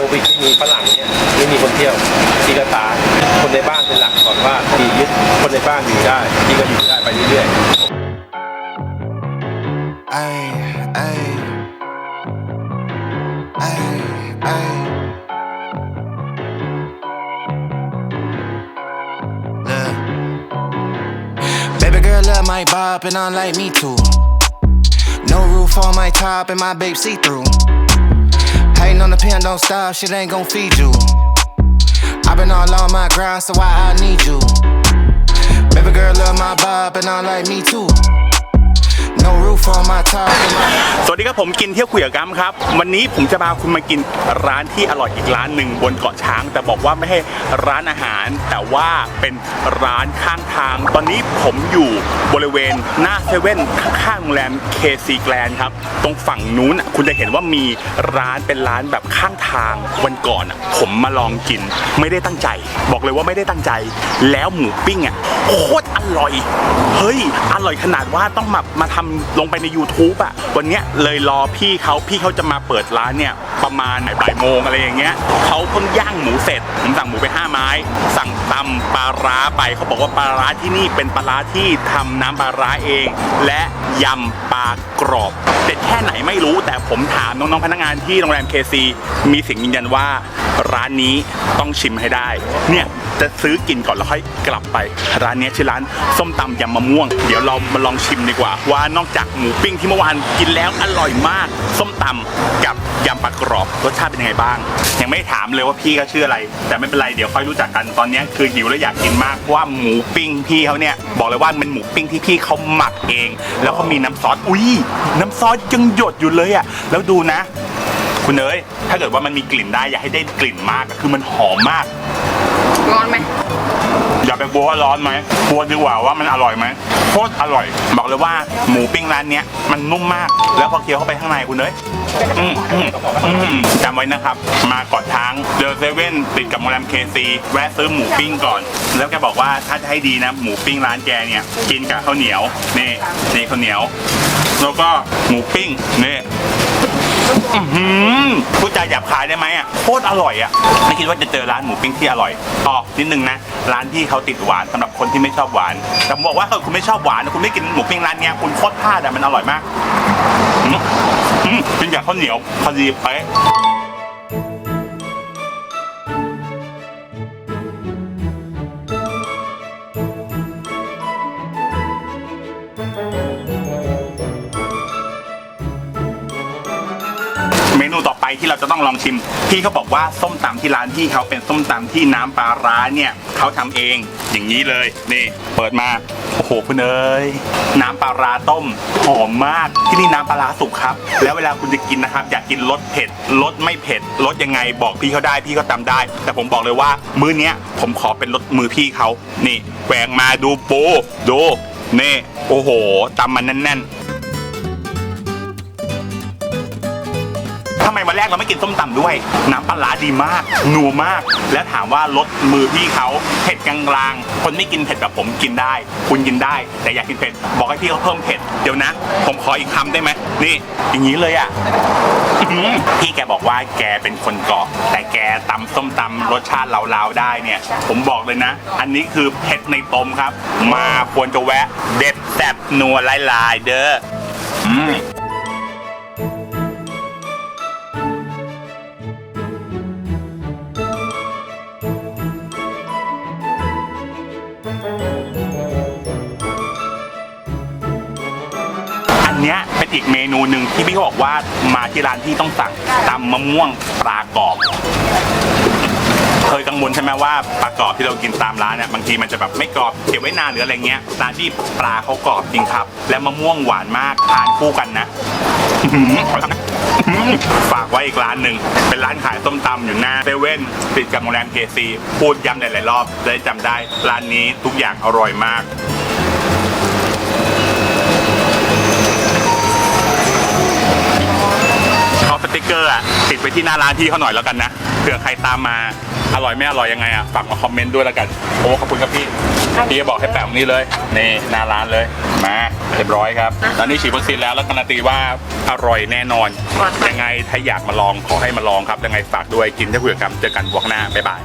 โควิดที่มีฝรั่งเนี่ยไม่มีคนเที่ยวที่ก็ตายคนในบ้านเป็นหลักก่อนว่าดียึดคนในบ้านอยู่ได้ที่ก็อยู่ได้ไปเรื่อยๆไอไอไอไอ้เ bop and I like me too no roof on my top and my babe see through Hating on the pen, don't stop, shit ain't gon' feed you. i been all on my grind, so why I need you? Baby girl love my bop and I like me too. No roof on my top สวัสดีครับผมกินเที่ยวคุยกับกัมครับ วันนี้ผมจะพาคุณมากินร้านที่อร่อยอีกร้านหนึ่งบนเกาะช้าง แต่บอกว่าไม่ใช่ร้านอาหาร แต่ว่าเป็นร้านข้างทาง ตอนนี้ผมอยู่บริเวณหน้าเซเว่นข้างโรงแรมเคซีแกลนครับ ตรงฝั่งนู้นคุณจะเห็นว่ามีร้านเป็นร้านแบบข้างทางวันก่อนผมมาลองกินไม่ได้ตั้งใจ บอกเลยว่าไม่ได้ตั้งใจ แล้วหมูปิ้งอะโคตรอร่อย เฮ้ย อร่อยขนาดว่าต้องมามาทำลงไปใน YouTube อะวันเนี้ยเลยรอพี่เขาพี่เขาจะมาเปิดร้านเนี่ยประมาณบ่ายโมงอะไรอย่างเงี้ยเขาเพิ่งย่างหมูเสร็จผมสั่งหมูไป5ไม้ สั่งตำปลาร้าไปเขาบอกว่าปลาร้าที่นี่เป็นปลาร้าที่ทำน้ำปลาร้าเอง และยำปลากรอบเด็ดแค่ไหนไม่รู้แต่ผมถามน้องๆพนักงานที่โรงแรมเคซีมีเสิ่งยืนยันว่าร้านนี้ต้องชิมให้ได้เนี่ย จะซื้อกินก่อนแล้วค่อยกลับไป ร้านนี้ชื่อร้านส้มตำยำมะม่วง เดี๋ยวเรามาลองชิมดีกว่า ว่านอกจากหมูปิ้งที่เมื่อวานกินแล้วอร่อยมาก ส้มตำกับยำปลากรอบรสชาติเป็นยังไงบ้าง ยังไม่ถามเลยว่าพี่เขาชื่ออะไร แต่ไม่เป็นไรเดี๋ยวค่อยรู้จักกันตอนนี้คือหิวและอยากกินมากเพราะว่าหมูปิ้งพี่เขาเนี่ยบอกเลยว่ามันหมูปิ้งที่พี่เขาหมักเอง แล้วเขามีน้ำซอสอุ้ยน้ำซอสยังหยดอยู่เลยอะแล้วดูนะ คุณเอ๋ยถ้าเกิดว่ามันมีกลิ่นได้อย่าให้ได้กลิ่นมากคือมันหอมมาก ไปกลัวว่าร้อนไหมกลัวดีกว่าว่ามันอร่อยไหมโคตรอร่อย บอกเลยว่าหมูปิ้งร้านเนี้ยมันนุ่มมาก แล้วพอเคี้ยวเข้าไปข้างในคุณเอ้ยอืมอืมอืมจำไว้นะครับ มาเกาะช้างเดอะเซเว่นติดกับโรงแรมเคซีแวะซื้อหมูปิ้งก่อน แล้วแกบอกว่าถ้าจะให้ดีนะ หมูปิ้งร้านแกเนี่ย กินกับข้าวเหนียวนี่นี่ข้าวเหนียว แล้วก็หมูปิ้งนี่ อื้อหือพูดจาหยาบคายได้ไหมอะโคตรอร่อยอะไม่คิดว่าจะเจอร้านหมูปิ้งที่อร่อยอ๋อนิดนึงนะร้านที่เขาติดหวานสำหรับคนที่ไม่ชอบหวานแต่ผมบอกว่าถ้าคุณไม่ชอบหวานคุณไม่กินหมูปิ้งร้านเนี้ยคุณโคตรพลาดอะมันอร่อยมากอืมอืมกินกับข้าวเหนียวพอดีไปะ ที่เราจะต้องลองชิม พี่เขาบอกว่าส้มตำที่ร้านที่เขาเป็นส้มตำที่น้ำปลาร้าเนี่ยเขาทำเองอย่างนี้เลยนี่เปิดมาโอ้โหคุณเอ้ยน้ำปลาร้าต้มหอมมากที่นี่น้ำปลาร้าสุกครับ แล้วเวลาคุณจะกินนะครับ อยากกินรสเผ็ดรสไม่เผ็ดรสยังไงบอกพี่เขาได้พี่เขาตำได้ แต่ผมบอกเลยว่ามื้อเนี้ยผมขอเป็นรสมือพี่เขานี่แหวงมาดูปูดูนี่โอ้โหตำมันแน่นๆ แรกเราไม่กินส้มตำด้วย น้ำปลาร้าดีมาก นัวมาก แล้วถามว่ารสมือพี่เขาเผ็ดกลางๆ คนไม่กินเผ็ดแบบผมกินได้ คุณกินได้ แต่อยากกินเผ็ด บอกให้พี่เขาเพิ่มเผ็ด เดี๋ยวนะ ผมขออีกคำได้ไหม นี่ อย่างนี้เลยอะพี่แกบอกว่าแกเป็นคนเกาะ แต่แกตำส้มตำรสชาติลาวๆได้เนี่ย ผมบอกเลยนะ อันนี้คือเผ็ดในตมครับ มาควรจะแวะ เด็ดแซ่บนัวลายๆเด้อ อืม อีกเมนูหนึ่งที่พี่เขาบอกว่ามาที่ร้านที่ต้องสั่งตำมะม่วงปลากรอบ เคยกังวลใช่ไหมว่าปลากรอบที่เรากินตามร้านเนี่ยบางทีมันจะแบบไม่กรอบเก็บไว้นานหรืออะไรเงี้ยร้านที่ปลาเขากรอบจริงครับ และมะม่วงหวานมากทานคู่กันนะฝากไว้อีกร้านหนึ่ง เป็นร้านขายส้มตำอยู่หน้าเซเว่นติดกับโรงแรมเคซีพูดย้ำหลายๆรอบจะได้จำได้ ร้านนี้ทุกอย่างอร่อยมาก ติกเกอร์อะติดไปที่หน้าร้านพี่เขาหน่อยแล้วกันนะเผื่อใครตามมาอร่อยไม่อร่อยยังไงอะฝากมาคอมเมนต์ด้วยแล้วกันโอ้ขอบคุณครับพี่พี่ก็บอกให้แปะตรงนี้เลยนี่หน้าร้านเลยมาเรียบร้อยครับตอนนี้ฉีดวัคซีนแล้วแล้วการันตีว่าอร่อยแน่นอนยังไงถ้าอยากมาลองขอให้มาลองครับยังไงฝากด้วยกินเที่ยวคุยกับกัมเจอกันวอกหน้าบ๊ายบาย